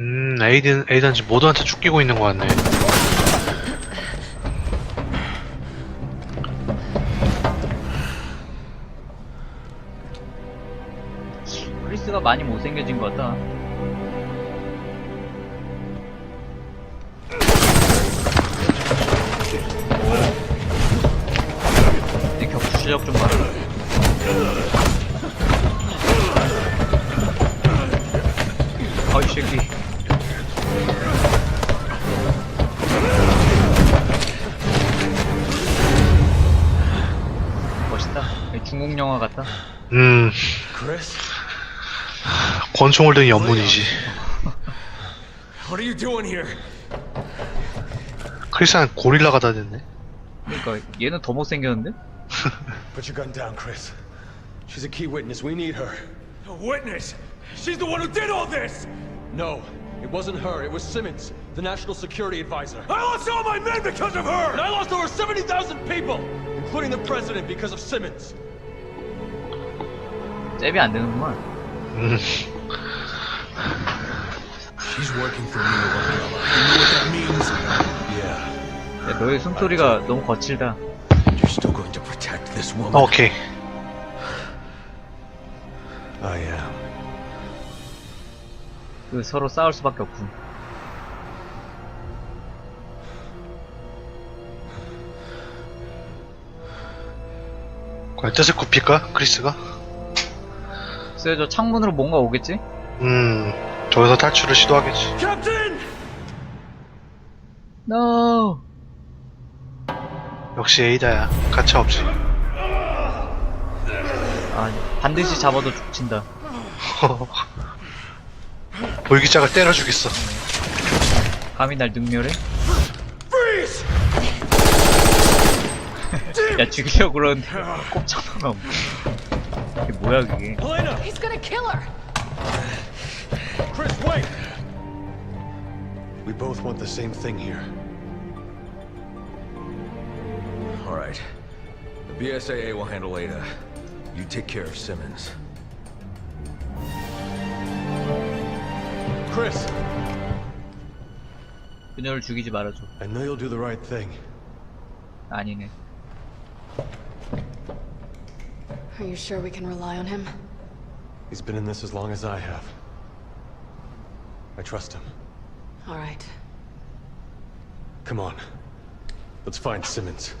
음, 에이든, 에이든 지금 모두한테 쫓기고 있는 것 같네. 크리스가 많이 못생겨진 것 같다. 내 격투 실력 좀 봐라. 아이 새끼. 멋있다. 중국 영화 같다. 음, Chris? 권총을 든 연문이지. What are you doing here? 크리스한 고릴라가 다 됐네. 그러니까 얘는 더 못생겼는데? Put your gun down, Chris. She's a key witness. We need her. A witness? She's the one who did all this! No, it wasn't her. It was Simmons, the national security advisor. I lost all my men because of her! And I lost over 70,000 people, including the president, because of Simmons. 잽이 안 되는구만. 음, She's working for me, Umbrella. You know what that means? Yeah. 야, 너의 숨소리가 너무 거칠다. You're still going to protect this woman. 오케이. I am. 그 서로 싸울 수밖에 없군. 과연 뜻을 굽힐까? 크리스가? 글쎄 저 창문으로 뭔가 오겠지? 음, 저기서 탈출을 시도하겠지. No. 역시 에이다야. 가차 없지. 아 반드시 잡아도 죽친다. 볼기짝을 때려 주겠어. 감히 날 능멸해? 야 죽이려고 그러는데 꼼짝하면 이게 뭐야 그게? Helena! He's gonna kill her! Chris, wait! We both want the same thing here. All right. The BSAA will handle Ada. You take care of Simmons. Chris, 그녀를 죽이지 말아줘. I know you'll do the right thing. 아니네. Are you sure we can rely on him? He's been in this as long as I have. I trust him. All right. Come on. Let's find Simmons.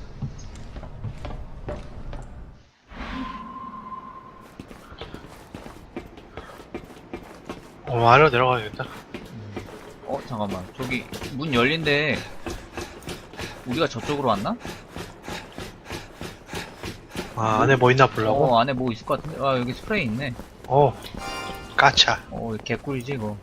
어, 아래로 내려가야겠다. 어 잠깐만 저기 문 열린데 우리가 저쪽으로 왔나? 아, 안에 뭐 있나 보려고? 어 안에 뭐 있을 것 같은데. 아 여기 스프레이 있네. 어, 까차. 어 개꿀이지 이거.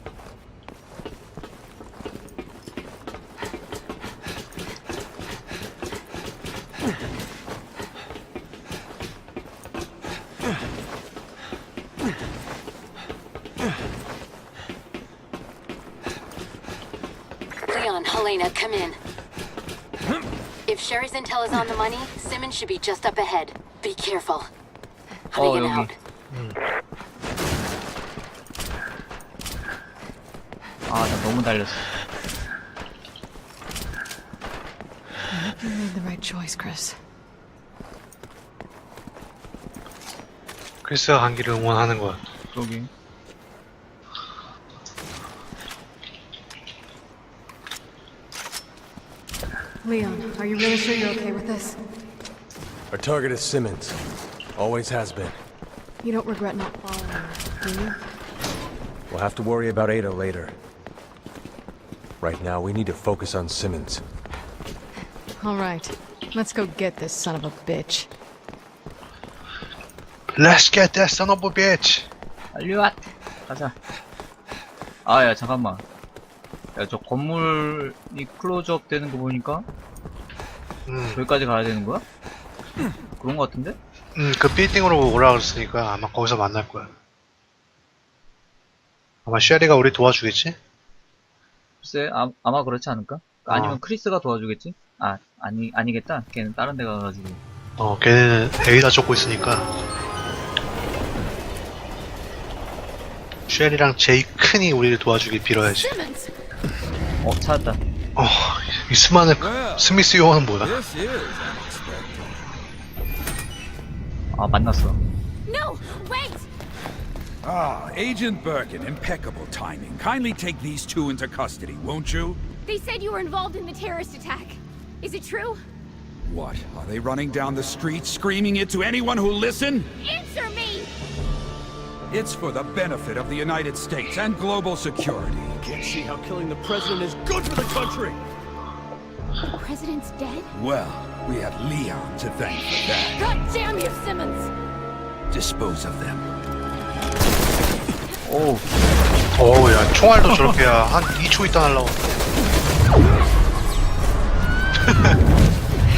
Leon, Helena, come in. If Sherry's intel is on the money, Simmons should be just up ahead. Be careful. How Oh, do you get 여기. out? 아 나 너무 달렸어. You made the right choice, Chris. 크리스가 간 길을 응원하는 거야. 저기. Leon, are you really sure you're okay with this? Our target is Simmons. Always has been. You don't regret not following her, do you? We'll have to worry about Ada later. Right now, we need to focus on Simmons. All right. Let's go get this son of a bitch. Let's get that son of a bitch! 알류앗 가자. 아 야 잠깐만. 야 저 건물이 클로즈업 되는 거 보니까 음, 저기까지 가야 되는 거야? 그런 거 같은데? 음, 그 빌딩으로 올라갔으니까 아마 거기서 만날 거야. 아마 쉐리가 우리 도와주겠지? 글쎄 아, 아마 그렇지 않을까? 아니면 어. 크리스가 도와주겠지? 아 아니 아니겠다. 걔는 다른 데 가가지고. 어, 걔는 에이다 쫓고 있으니까. 쉘이랑 제이큰이 우리를 도와주길 빌어야지. Simmons! 어 찾았다 어, 이 수많은 스미스 용어는 뭐야? This is unexpected. 아 만났어 No! Wait! Ah, Agent Birkin, impeccable timing. Kindly take these two into custody, won't you? They said you were involved in the terrorist attack. Is it true? What? Are they running down the street screaming it to anyone who'll listen? Answer me! It's for the benefit of the United States and global security. Can't see how killing the president is good for the country! The president's dead? Well, we have Leon to thank for that. God damn you, Simmons! Dispose of them. 오 어우, 야, 총알도 저렇게 야, 한 2초 있다 날라오.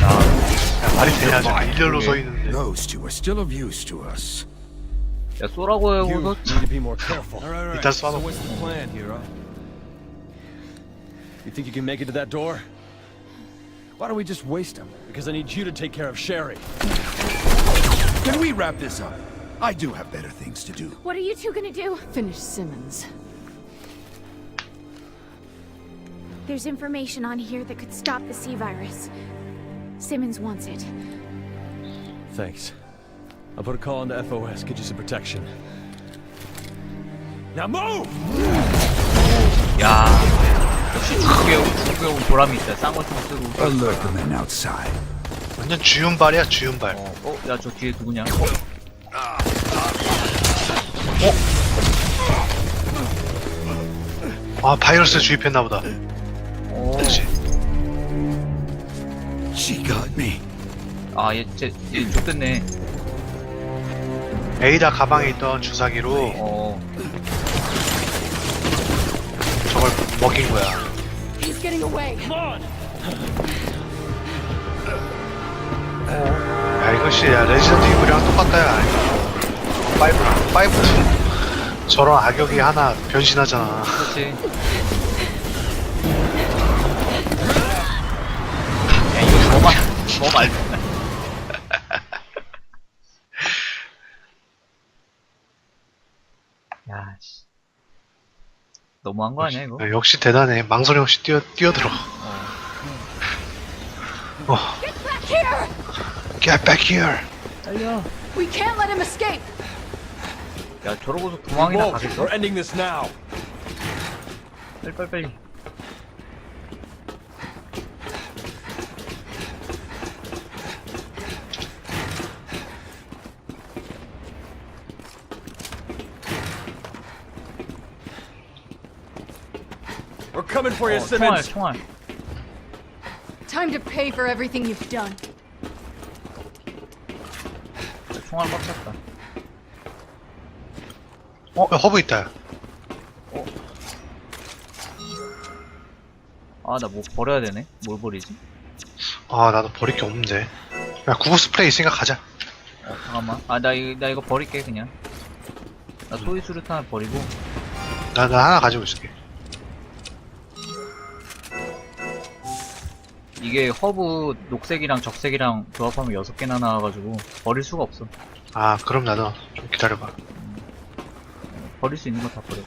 야, 말이 되냐, 저거 일렬로 서 있는데. Those two are still of use to us. 야 쏘라고 You 해서 need to be more careful. 일단 쏴놓고. what's the plan, hero? You think you can make it to that door? Why don't we just waste them? Because I need you to take care of Sherry. Can we wrap this up? I do have better things to do. What are you two gonna do? Finish Simmons. There's information on here that could stop the C virus. Simmons wants it. Thanks. I'll put a call into FOS, get you some protection. Now move! 온 보람이 거좀 쓰고 Alert the men outside. 완전 주윤발이야, 주윤발. 어야 저 뒤에 누구냐 아, 바이러스 주입했나 보다. 어, 그렇지. She got me. 아 얘 쟤얘 좁됐네 에이다 가방에 있던 주사기로 어 저걸 먹인 거야. Getting away! 야, 이것이 야, 레지던트 이브랑 똑같다, 야. 파이브랑, 파이브도 저런 악역이 하나 변신하잖아. 그렇지 야 이거 뭐만 뭐 말. 야 씨. 너무한 거 아니야 이거? 야, 역시 대단해. 망설임 없이 뛰어, 뛰어들어. 어. Get back here! 달려. We can't let him escape! 야 저러고서 도망이나 가겠어? we're ending this now. 빨리 빨리 빨리. We're coming for you, 어, 총알 Simmons. 총알. Time to pay for everything you've done. 야, 총알 꽉 찼다. 어, 야, 허브 있다. 아 나 뭐 버려야 되네. 뭘 버리지? 아, 나도 버릴 게 없는데. 야, 구글 스프레이 있으니까 가자. 어 잠깐만. 아 나 이거 나 이거 버릴게 그냥. 나 소위 수류탄을 버리고. 나, 나 하나 가지고 있을게. 이게 허브 녹색이랑 적색이랑 조합하면 여섯 개나 나와가지고 버릴 수가 없어. 아, 그럼 나도 좀 기다려봐. 버릴 수 있는 거 다 버려.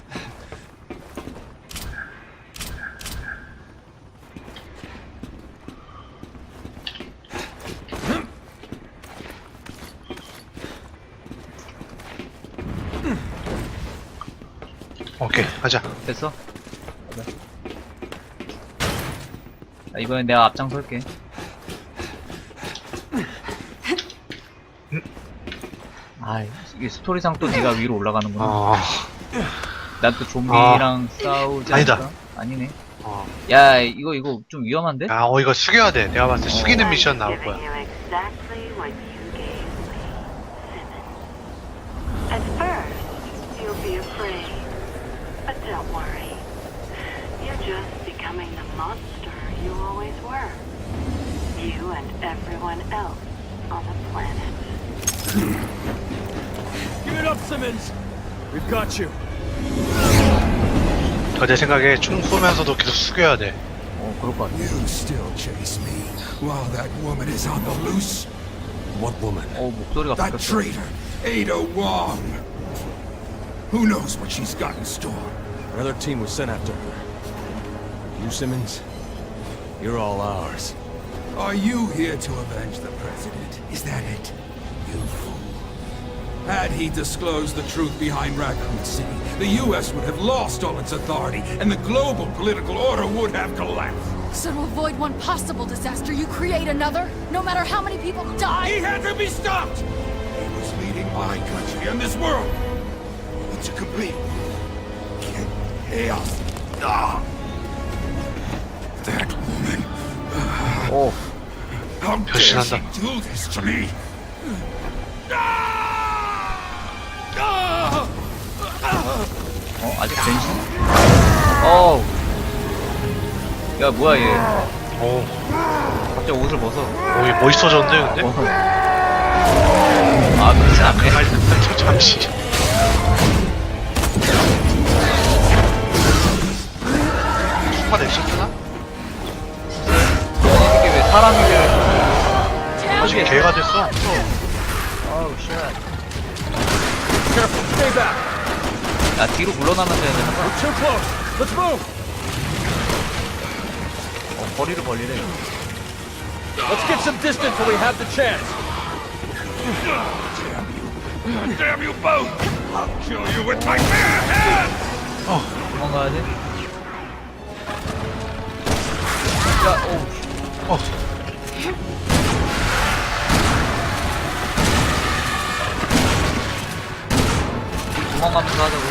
오케이, 가자. 됐어? 그래. 자, 이번엔 내가 앞장설게. 아, 이게 스토리상 또 네가 위로 올라가는구나. 어, 난또 좀비랑 싸우지 아니다. 않을까? 아니네. 어. 야, 이거 이거 좀 위험한데? 야, 어, 이거 숙여야 돼. 내가 봤을 때 숙이는 미션 나올 거야. At first, you'll be afraid. But don't worry. and everyone else on the planet. Give it up, Simmons. We've got you. 어, 내 생각에 총 쏘면서도 계속 숙여야 돼. 어, 그럴 것 같아. You still chase me while that woman is on the loose? What woman? 어, 목소리가 That 바뀌었어. traitor, Ada Wong. Who knows what she's got in store? Another team was sent after her. You, Simmons, you're all ours. Are you here to avenge the president? Is that it? You fool. Had he disclosed the truth behind Raccoon City, the U.S. would have lost all its authority, and the global political order would have collapsed. So to avoid one possible disaster, you create another? No matter how many people die? He had to be stopped! He was leading my country and this world into complete chaos. Ah. That woman. 오 변신한다. 어, 아직 변신? 어우. 야, 뭐야, 얘. 오, 갑자기 옷을 벗어. 오, 얘 멋있어졌는데, 근데? 어. 아, 그렇진 않네. 아니, 저 잠시. 수가 냈었구나? 사람이를. 나중에 개가 됐어. 아우, 쉣. Careful, stay back. 야, 뒤로 물러나면 되나 봐. Too close. Let's move. 어, 거리를 벌리래. Let's get some distance while we have the chance. Damn you both! I'll kill you with my bare hands! 도망가야 돼. 야, 오. 어, 도망가면서 하자고.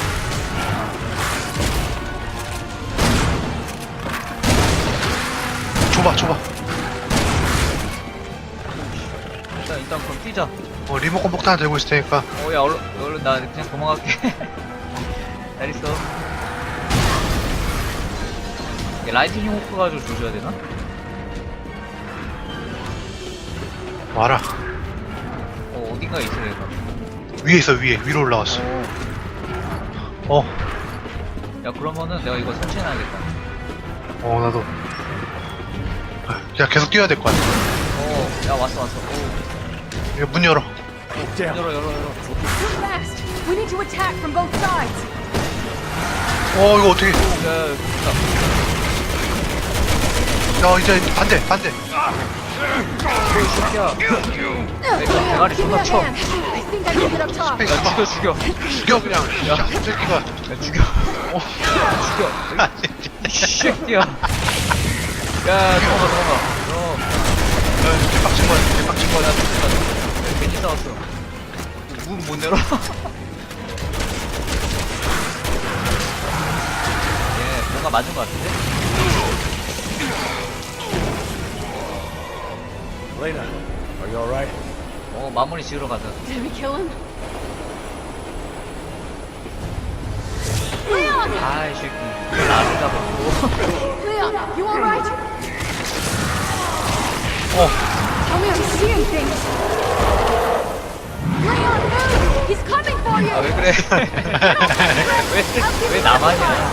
줘봐, 줘봐. 일단, 일단 그럼 뛰자. 어, 리모컨 폭탄 들고 있을 테니까. 어, 야, 얼른, 얼른 나 그냥 도망갈게. 잘 있어. 이게 라이트닝 호크 가지고 조져야 되나? 와라. 어, 어딘가에 있어, 얘가. 위에 있어, 위에. 위로 올라왔어. 어, 야, 그러면은 내가 이거 설치해놔야겠다. 어, 나도. 야, 계속 뛰어야 될 것 같아. 어, 야, 왔어, 왔어. 오, 이거 문 열어. Damn. 열어, 열어, 열어. Too fast! We need to attack from both sides! 어, 이거 어떻게. 야, 야, 좋다. 야, 이제 반대, 반대. 이 새끼야. 내가 대가리 존나 쳐. 야, 바. 죽여, 죽여. 죽여, 그냥. 야, 이 새끼가. 야, 죽여. 어, 죽여. 이 새끼야. 야, 도망가, 도망가. 어, 개빡친 거야, 개빡친 어, 거야. 나 죽겠다. 괜히 싸웠어. 문 못 열어? 예, 뭔가 맞은 것 같은데? Lena, are you all right? 어, 마무리 지으러 가자. Did we kill him? 아이, 새끼. 이걸 나를 잡았고. Leon, you alright? 어, Tell me I'm seeing things! Leon, move! He's coming for 아, you! 왜 그래? 왜, 왜 나만이야?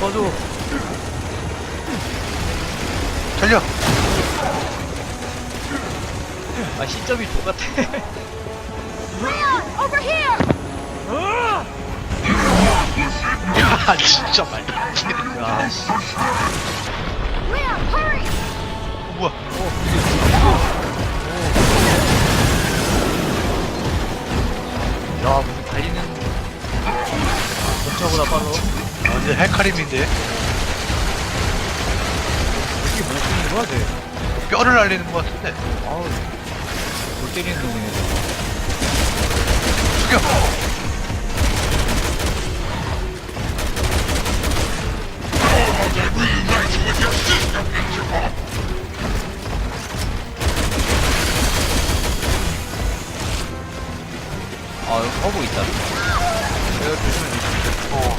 꺼줘. 달려. 아, 시점이 똑같아. Here! 야, 진짜 말도 안 돼. 야, 씨. Hurry! 뭐야. 야, 무슨 달리는. 공차보다 빨라. 아, 근데 헬카림인데. 이게 뭐 거야, 쟤? 뼈를 날리는 것 같은데. 아우, 골 때리는 놈이네. 죽여. 아, 여기 허브 있다. 조심해, 조심해. 어,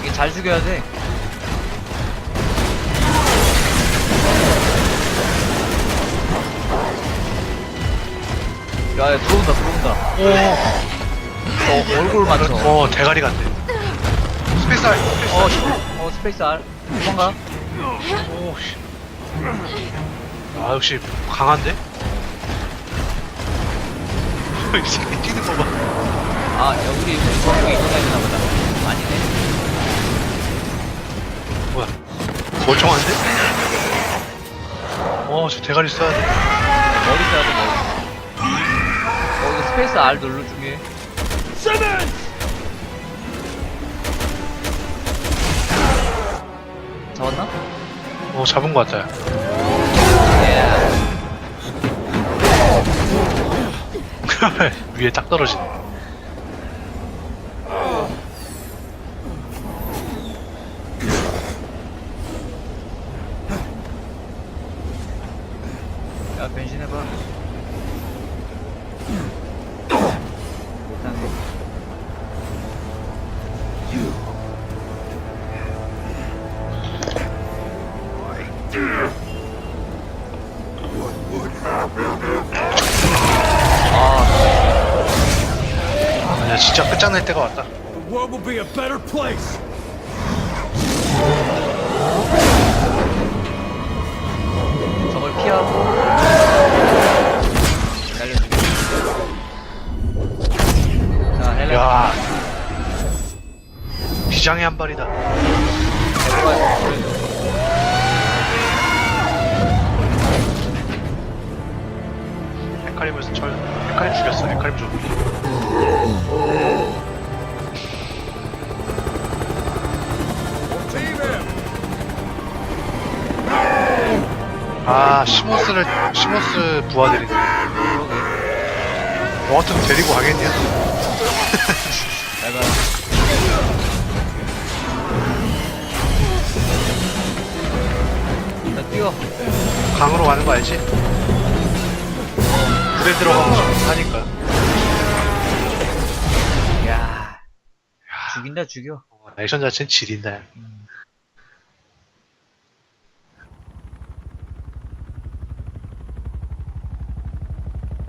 이게 잘 죽여야 돼. 어, 얼굴 맞춰. 어, 대가리 같네. 스페이스 알. 어, 씨. 어, 스페이스 R. 도망가. 오, 씨. 아, 역시 강한데? 이 새끼 뛰는 거 봐. 아, 야, 우리 거기 이동해야 되나 보다. 아니네. 뭐야? 멀쩡한데? 어, 저 대가리 써야 돼. 머리 써야 돼, 머리. 스페이스 R 눌러주게. 잡았나? 어, 잡은 거 같아요. 예. 위에 딱 떨어지네. 야, 변신해봐. Better place. 저걸 피하고. 날려주게. 자, 헬렌. 야 비장의 한 발이다. 헤카림을 절 헤카림 죽였어. 헤카림 죽. 아 시모스를 시모스 부하들이네. 너 같으면 데리고 가겠냐? 내가 자, 뛰어. 강으로 가는 거 알지? 불에 들어가면 좀 사니까. 야. 죽인다, 죽여. 어, 액션 자체는 지린다.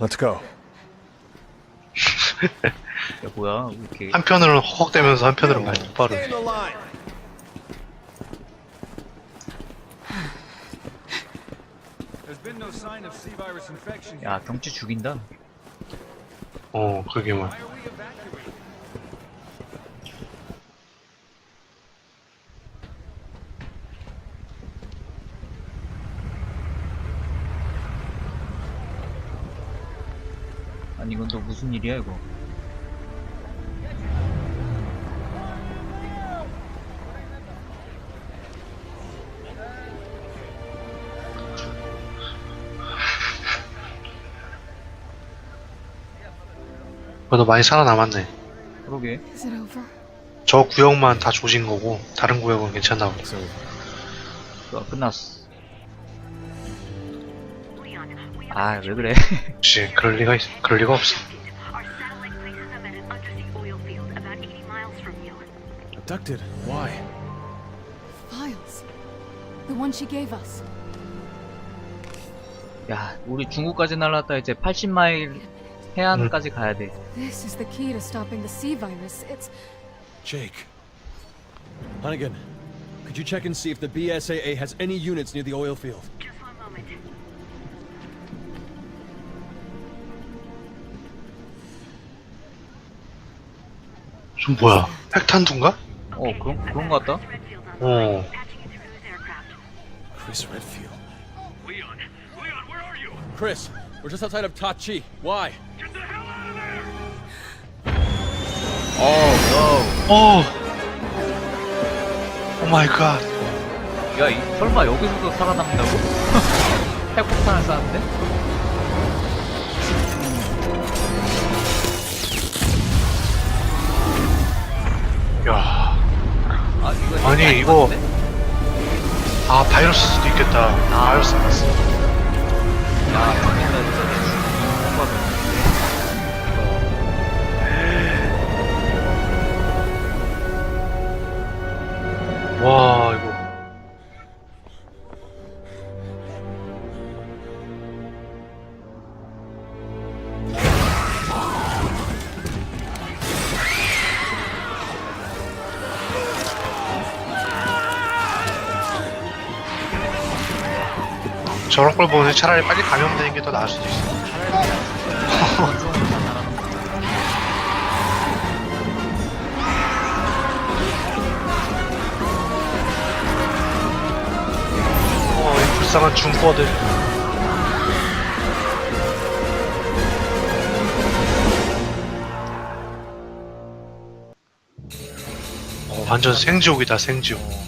Let's go. 야, 뭐야, 왜 이렇게. 한편으로는 허걱대면서 한편으로는 말 똑바로. Stay in the line. There's been no sign of C-virus infection. 야, 경치 죽인다. 어 그게 뭐. 이건 또 무슨 일이야, 이거. 그래도 많이 살아남았네. 그러게. Is it over? 저 구역만 다 조진 거고 다른 구역은 괜찮나 보다. 또 끝났어. 아, 왜 그래. 역시 그럴 리가 있, 그럴 리가 없어. Abducted? Why? Files. The one she gave us. 야, 우리 중국까지 날랐다 이제 80마일 해안까지 가야 돼. This is the key to stopping the sea virus. It's. Jake. Hunnigan, could you check and see if the BSAA has any units near the oil field? Just one moment. 좀 뭐야? 핵탄두인가? 어, 그런, 그런 거 같다? Redfield 어. patching into cruise aircraft. Chris Redfield. Chris, we're just outside of Tachi. Why? 어, 오. 오 마이 갓. 야, 이, 설마 여기서도 살아남는다고? 핵폭탄을 쐈는데? 야. 이거 아니, 이거- 아 바이러스 수도 있겠다. 아. 바이러스 나왔어. 야 그러면은 저게 죽는 거면 와 저런 걸 보니 차라리 빨리 감염되는 게 더 나을 수도 있어. 어, 이 불쌍한 중꺼들. 어, 완전 생지옥이다, 생지옥.